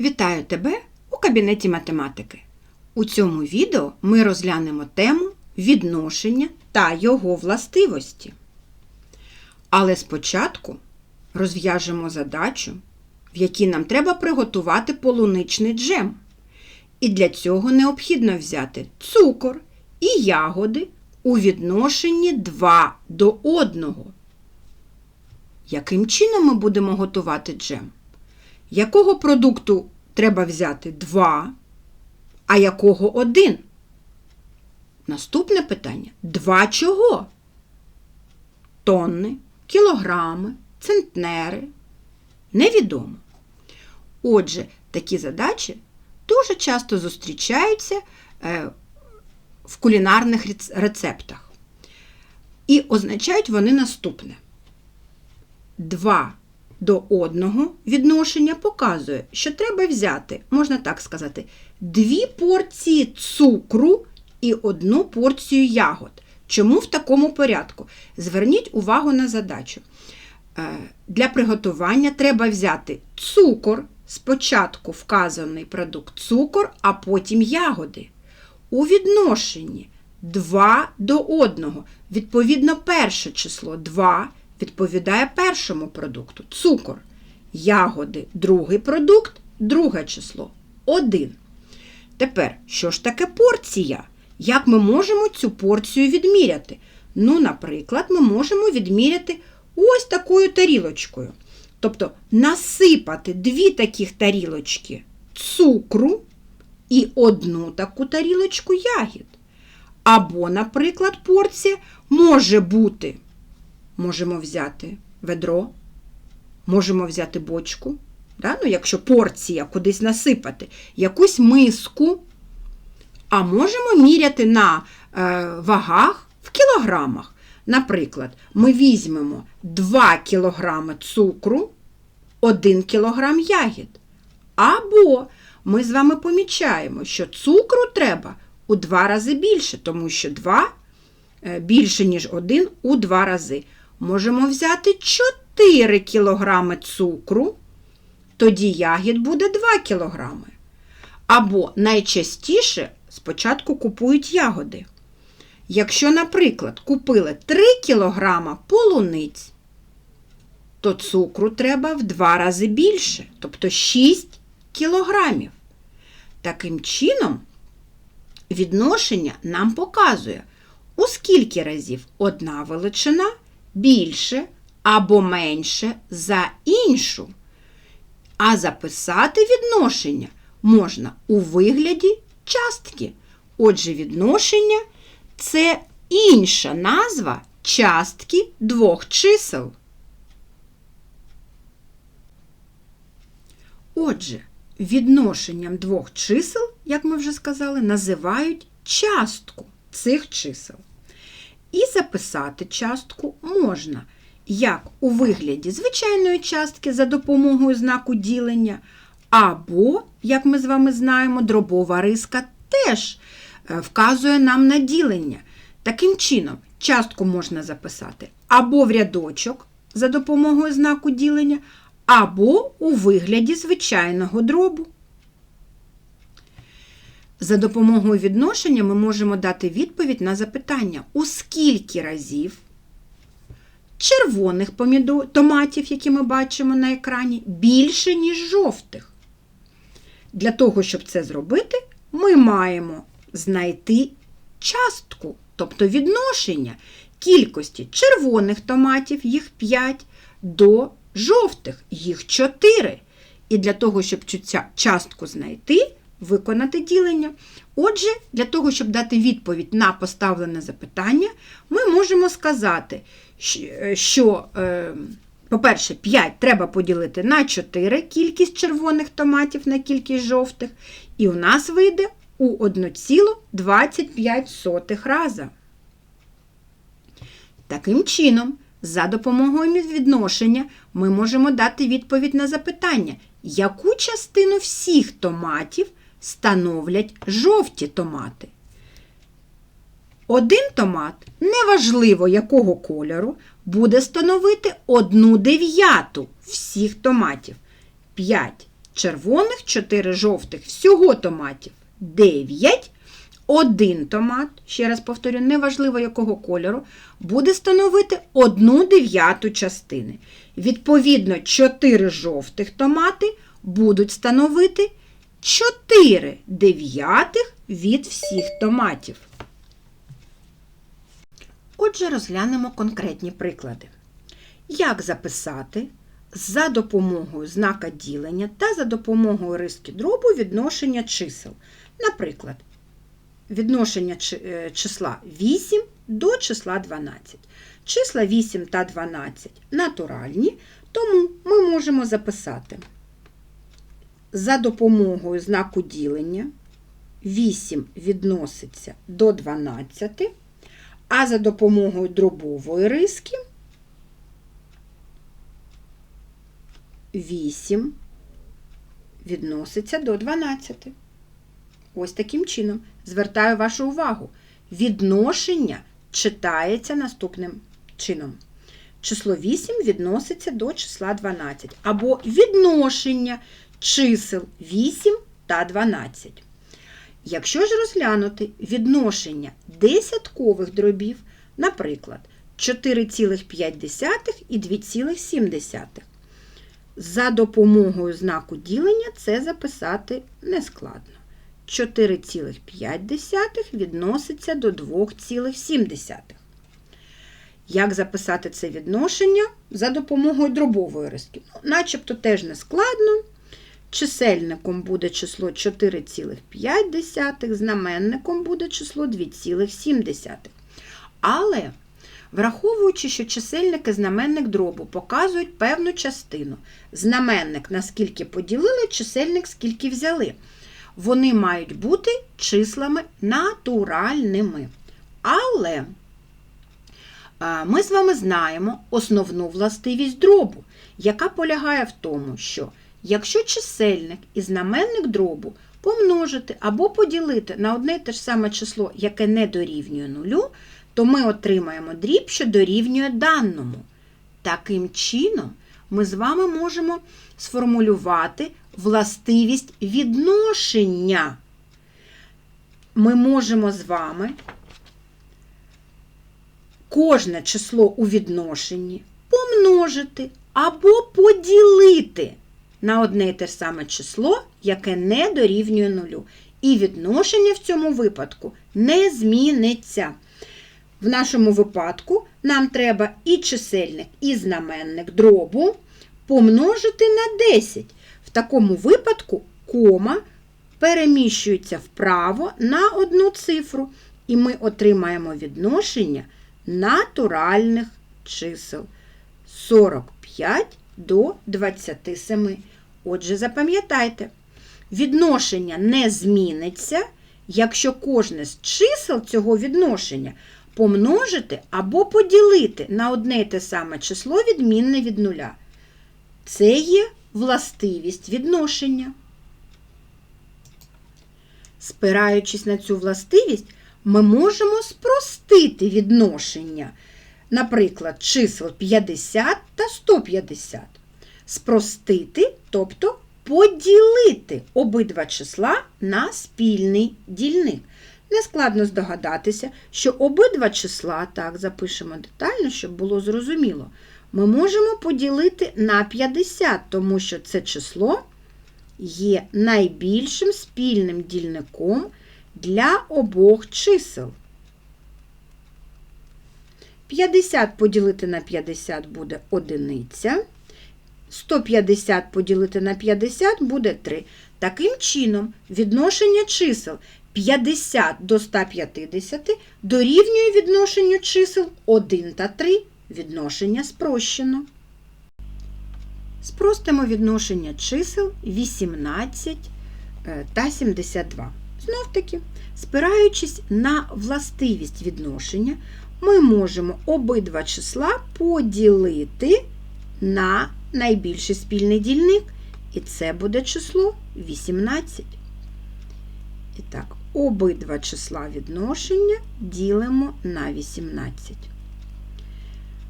Вітаю тебе у кабінеті математики. У цьому відео ми розглянемо тему відношення та його властивості. Але спочатку розв'яжемо задачу, в якій нам треба приготувати полуничний джем. І для цього необхідно взяти цукор і ягоди у відношенні 2 до 1. Яким чином ми будемо готувати джем? Якого продукту треба взяти 2, а якого 1? Наступне питання: 2 чого? Тонни, кілограми, центнери. Невідомо. Отже, такі задачі дуже часто зустрічаються е, в кулінарних рецептах. І означають вони наступне. 2 до 1 відношення показує, що треба взяти, можна так сказати, дві порції цукру і одну порцію ягод. Чому в такому порядку? Зверніть увагу на задачу. Е, Для приготування треба взяти цукор, спочатку вказаний продукт цукор, а потім ягоди. У відношенні 2 до 1. Відповідно, перше число 2 відповідає першому продукту цукор. Ягоди другий продукт, друге число 1. Тепер, що ж таке порція? Як ми можемо цю порцію відміряти? Ну, наприклад, ми можемо відміряти ось такою тарілочкою. Тобто насипати дві таких тарілочки цукру і одну таку тарілочку ягід. Або, наприклад, порція може бути. Можемо взяти ведро, можемо взяти бочку, да? ну, якщо порція кудись насипати, якусь миску, а можемо міряти на е, вагах в кілограмах. Наприклад, ми візьмемо 2 кг цукру, 1 кг ягід. Або ми з вами помічаємо, що цукру треба у 2 рази більше, тому що 2 е, більше, ніж 1 у 2 рази. Можемо взяти 4 кг цукру, тоді ягід буде 2 кг. Або найчастіше спочатку купують ягоди. Якщо, наприклад, купили 3 кг полуниць, то цукру треба в 2 рази більше, тобто 6 кілограмів. Таким чином, відношення нам показує, у скільки разів одна величина більше або менше за іншу. А записати відношення можна у вигляді частки. Отже, відношення це інша назва частки двох чисел. Отже, відношенням двох чисел, як ми вже сказали, називають частку цих чисел. І записати частку можна як у вигляді звичайної частки за допомогою знаку ділення, або, як ми з вами знаємо, дробова риска теж е, вказує нам на ділення. Таким чином, частку можна записати або в рядочок за допомогою знаку ділення, або у вигляді звичайного дробу. За допомогою відношення ми можемо дати відповідь на запитання, у скільки разів червоних помідор, томатів, які ми бачимо на екрані, більше, ніж жовтих. Для того, щоб це зробити, ми маємо знайти частку, тобто відношення кількості червоних томатів, їх 5, до жовтих, їх 4. І для того, щоб частку знайти, виконати ділення. Отже, для того, щоб дати відповідь на поставлене запитання, ми можемо сказати, що, е, по-перше, 5 треба поділити на 4 кількість червоних томатів на кількість жовтих, і у нас вийде у 1,25 раза. Таким чином, за допомогою відношення ми можемо дати відповідь на запитання, яку частину всіх томатів становлять жовті томати. Один томат, неважливо якого кольору, буде становити одну дев'яту всіх томатів. 5 червоних, 4 жовтих, всього томатів 9. Один томат, ще раз повторю, неважливо якого кольору, буде становити 1 дев'яту частини. Відповідно, 4 жовтих томати будуть становити 4 дев'ятих від всіх томатів. Отже, розглянемо конкретні приклади. Як записати за допомогою знака ділення та за допомогою риски дробу відношення чисел. Наприклад, відношення е, числа 8 до числа 12. Числа 8 та 12 натуральні, тому ми можемо записати за допомогою знаку ділення 8 відноситься до 12, а за допомогою дробової риски 8 відноситься до 12. Ось таким чином звертаю вашу увагу. Відношення читається наступним чином. Число 8 відноситься до числа 12. Або відношення чисел 8 та 12. Якщо ж розглянути відношення десяткових дробів, наприклад, 4,5 і 2,7. За допомогою знаку ділення це записати нескладно. 4,5 відноситься до 2,7. Як записати це відношення за допомогою дробової риски? Ну, начебто теж не складно. Чисельником буде число 4,5, знаменником буде число 2,7. Але, враховуючи, що чисельник і знаменник дробу показують певну частину. Знаменник наскільки поділили, чисельник скільки взяли. Вони мають бути числами натуральними. Але ми з вами знаємо основну властивість дробу, яка полягає в тому, що якщо чисельник і знаменник дробу помножити або поділити на одне і те ж саме число, яке не дорівнює нулю, то ми отримаємо дріб, що дорівнює даному. Таким чином, ми з вами можемо сформулювати властивість відношення. Ми можемо з вами кожне число у відношенні помножити або поділити на одне і те саме число, яке не дорівнює нулю. І відношення в цьому випадку не зміниться. В нашому випадку нам треба і чисельник, і знаменник дробу помножити на 10. В такому випадку кома переміщується вправо на одну цифру, і ми отримаємо відношення натуральних чисел 45 до 27. Отже, запам'ятайте, відношення не зміниться, якщо кожне з чисел цього відношення помножити або поділити на одне й те саме число відмінне від нуля. Це є властивість відношення. Спираючись на цю властивість, ми можемо спростити відношення, наприклад, чисел 50 та 150. Спростити, тобто поділити обидва числа на спільний дільник. Нескладно здогадатися, що обидва числа, так, запишемо детально, щоб було зрозуміло, ми можемо поділити на 50, тому що це число є найбільшим спільним дільником для обох чисел. 50 поділити на 50 буде одиниця. 150 поділити на 50 буде 3. Таким чином, відношення чисел 50 до 150 дорівнює відношенню чисел 1 та 3. Відношення спрощено. Спростимо відношення чисел 18 е, та 72. Знов таки, спираючись на властивість відношення, ми можемо обидва числа поділити на найбільший спільний дільник, і це буде число 18. І так, обидва числа відношення ділимо на 18.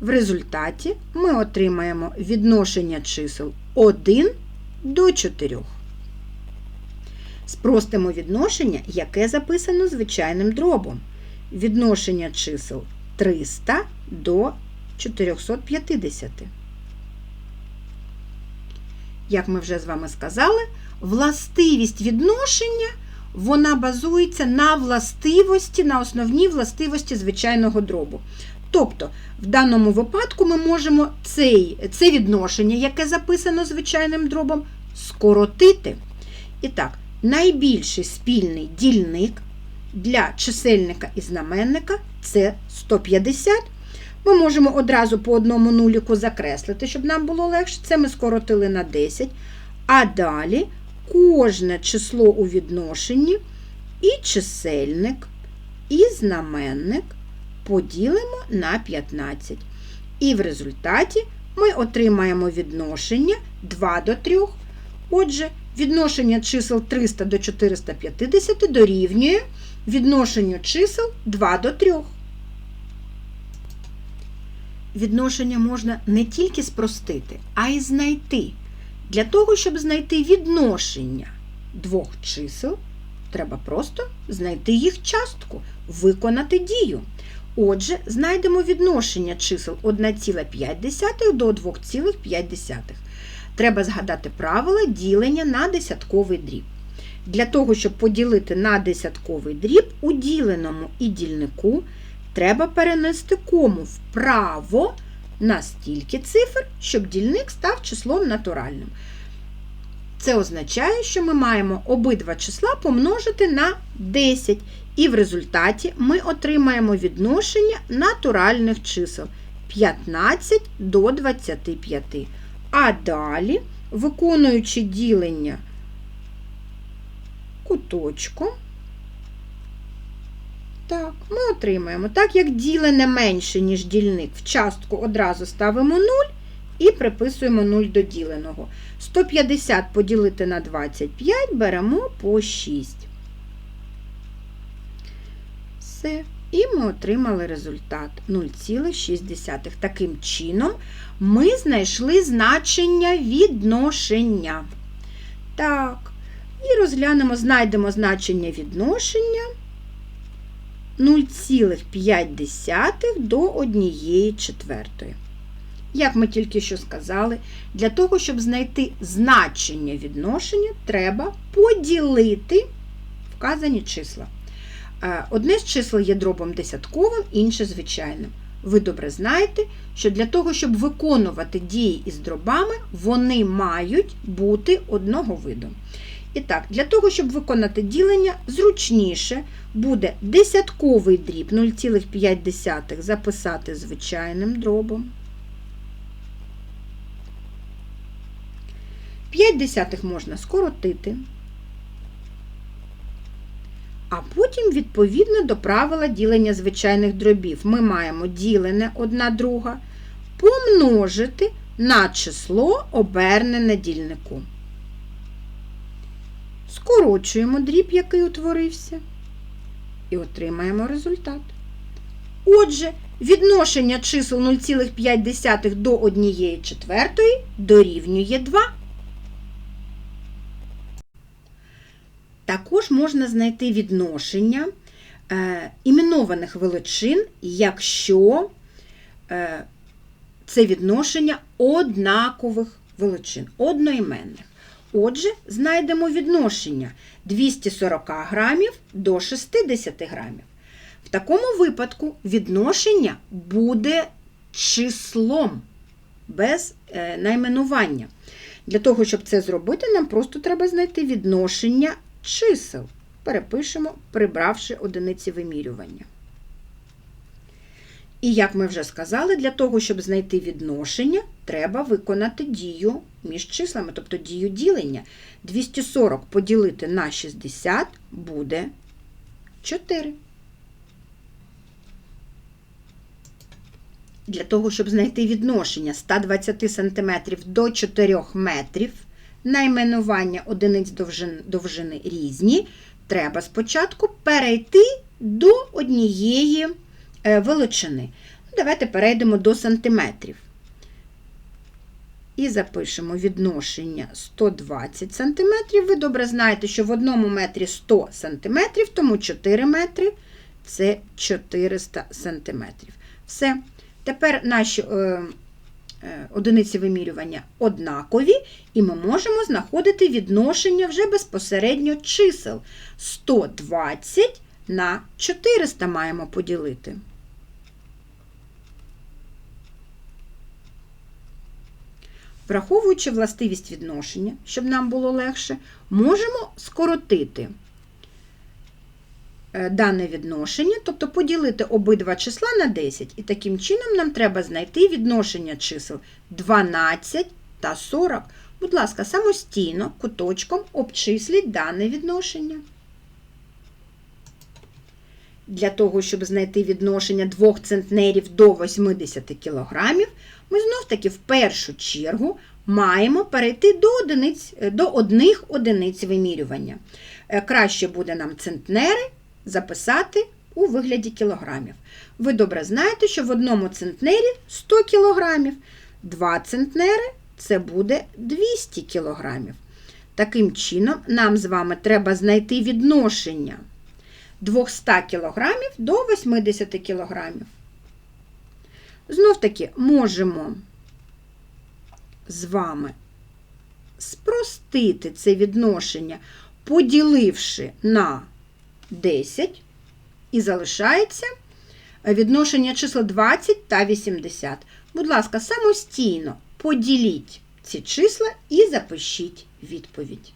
В результаті ми отримаємо відношення чисел 1 до 4. Спростимо відношення, яке записано звичайним дробом. Відношення чисел 300 до 450. Як ми вже з вами сказали, властивість відношення вона базується на властивості, на основній властивості звичайного дробу. Тобто, в даному випадку ми можемо цей, це відношення, яке записано звичайним дробом, скоротити. І так, найбільший спільний дільник для чисельника і знаменника це 150. Ми можемо одразу по одному нуліку закреслити, щоб нам було легше. Це ми скоротили на 10. А далі кожне число у відношенні і чисельник, і знаменник поділимо на 15. І в результаті ми отримаємо відношення 2 до 3. Отже, відношення чисел 300 до 450 дорівнює відношенню чисел 2 до 3. Відношення можна не тільки спростити, а й знайти. Для того, щоб знайти відношення двох чисел, треба просто знайти їх частку, виконати дію. Отже, знайдемо відношення чисел 1,5 до 2,5. Треба згадати правила ділення на десятковий дріб. Для того, щоб поділити на десятковий дріб, у діленому і дільнику треба перенести кому вправо на стільки цифр, щоб дільник став числом натуральним. Це означає, що ми маємо обидва числа помножити на 10, і в результаті ми отримаємо відношення натуральних чисел 15 до 25. А далі, виконуючи ділення куточком, так, ми отримаємо. Так як ділене менше, ніж дільник, в частку одразу ставимо 0 і приписуємо 0 до діленого. 150 поділити на 25 беремо по 6. Все. І ми отримали результат 0,6. Таким чином, ми знайшли значення відношення. Так, і розглянемо, знайдемо значення відношення 0,5 до 1 четвертої. Як ми тільки що сказали, для того, щоб знайти значення відношення, треба поділити вказані числа. Одне з чисел є дробом десятковим, інше звичайним. Ви добре знаєте, що для того, щоб виконувати дії із дробами, вони мають бути одного виду. І так, для того, щоб виконати ділення, зручніше буде десятковий дріб 0,5 записати звичайним дробом. 5 десятих можна скоротити, а потім, відповідно до правила ділення звичайних дробів, ми маємо ділене одна друга помножити на число обернене дільнику. Скорочуємо дріб, який утворився, і отримаємо результат. Отже, відношення чисел 0,5 до 1 четвертої дорівнює 2. Також можна знайти відношення е, іменованих величин, якщо е, це відношення однакових величин, одноіменних. Отже, знайдемо відношення 240 грамів до 60 грамів. В такому випадку відношення буде числом без е, найменування. Для того, щоб це зробити, нам просто треба знайти відношення чисел. Перепишемо, прибравши одиниці вимірювання. І, як ми вже сказали, для того, щоб знайти відношення, треба виконати дію між числами, тобто дію ділення. 240 поділити на 60 буде 4. Для того, щоб знайти відношення 120 см до 4 метрів, найменування одиниць довжини різні, треба спочатку перейти до однієї е, величини. Давайте перейдемо до сантиметрів. І запишемо відношення 120 см. Ви добре знаєте, що в одному метрі 100 см, тому 4 метри це 400 см. Все. Тепер наші е, е, одиниці вимірювання однакові, і ми можемо знаходити відношення вже безпосередньо чисел. 120 на 400 маємо поділити. Враховуючи властивість відношення, щоб нам було легше, можемо скоротити е, дане відношення, тобто поділити обидва числа на 10. І таким чином нам треба знайти відношення чисел 12 та 40. Будь ласка, самостійно куточком обчисліть дане відношення. Для того, щоб знайти відношення двох центнерів до 80 кг, ми знов-таки в першу чергу маємо перейти до, одиниць, до одних одиниць вимірювання. Е, Краще буде нам центнери записати у вигляді кілограмів. Ви добре знаєте, що в одному центнері 100 кілограмів, 2 центнери це буде 200 кілограмів. Таким чином, нам з вами треба знайти відношення 200 кг до 80 кг. Знов таки можемо з вами спростити це відношення, поділивши на 10, і залишається відношення числа 20 та 80. Будь ласка, самостійно поділіть ці числа і запишіть відповідь.